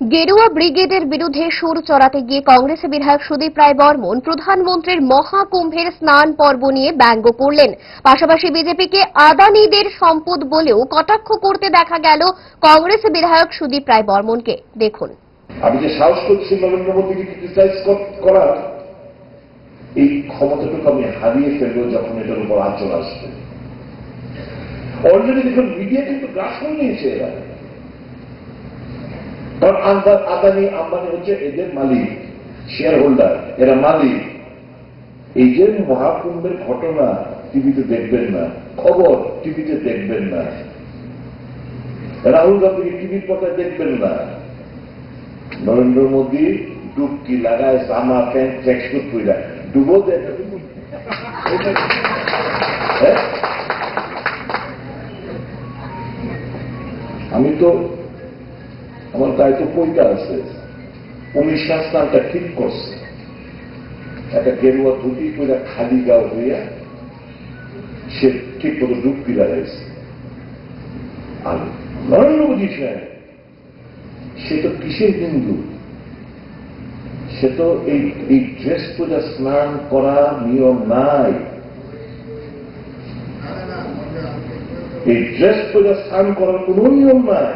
গেরুয়া ব্রিগেডের বিরুদ্ধে সুর চড়াতে গিয়ে কংগ্রেস বিধায়ক সুদীপ রায় বর্মন প্রধানমন্ত্রীর মহাকুম্ভের স্নান পর্ব নিয়ে ব্যঙ্গ করলেন। পাশাপাশি বিজেপিকে আদানিদের সম্পদ বলেও কটাক্ষ করতে দেখা গেল কংগ্রেস বিধায়ক সুদীপ রায় বর্মনকে। দেখুন। আমি যে সাহস করছি, নরেন্দ্র মোদীকে ক্রিটিসাইজ করার, এই ক্ষমতাটুকু আমি হারিয়ে ফেলব যখন এটার উপর আচরণ আসবে। অলরেডি দেখুন মিডিয়া কিন্তু গ্রাস করে নিয়েছে এরা কারণ আন্দা- আদানি আম্বানি হচ্ছে এদের মালিক শেয়ার হোল্ডার এরা মালিক। এই যে মহাকুম্ভের ঘটনা টিভিতে দেখবেন না, খবর টিভিতে দেখবেন না। রাহুল গান্ধীকে টিভির পর্দায় দেখবেন না। নরেন্দ্র মোদী ডুবকি লাগায়, জামা প্যান্ট ট্র্যাকসুট কইরা ডুবো হ্যাঁ? আমি তো আমার গায়ে তো পইটা আছে। শাহ স্নানটা ঠিক করছে। একটা গেরুয়া ধুতি কইরা খালি গাও হইয়া সে ঠিক মতো ডুবকি লাগাইছে আর নরেন্দ্র মোদী সাহেব, সে তো কিসের হিন্দু? সে তো এই এই ড্রেস পূজা স্নান করা নিয়ম নাই। এই ড্রেস পূজা স্নান করার কোন নিয়ম নাই।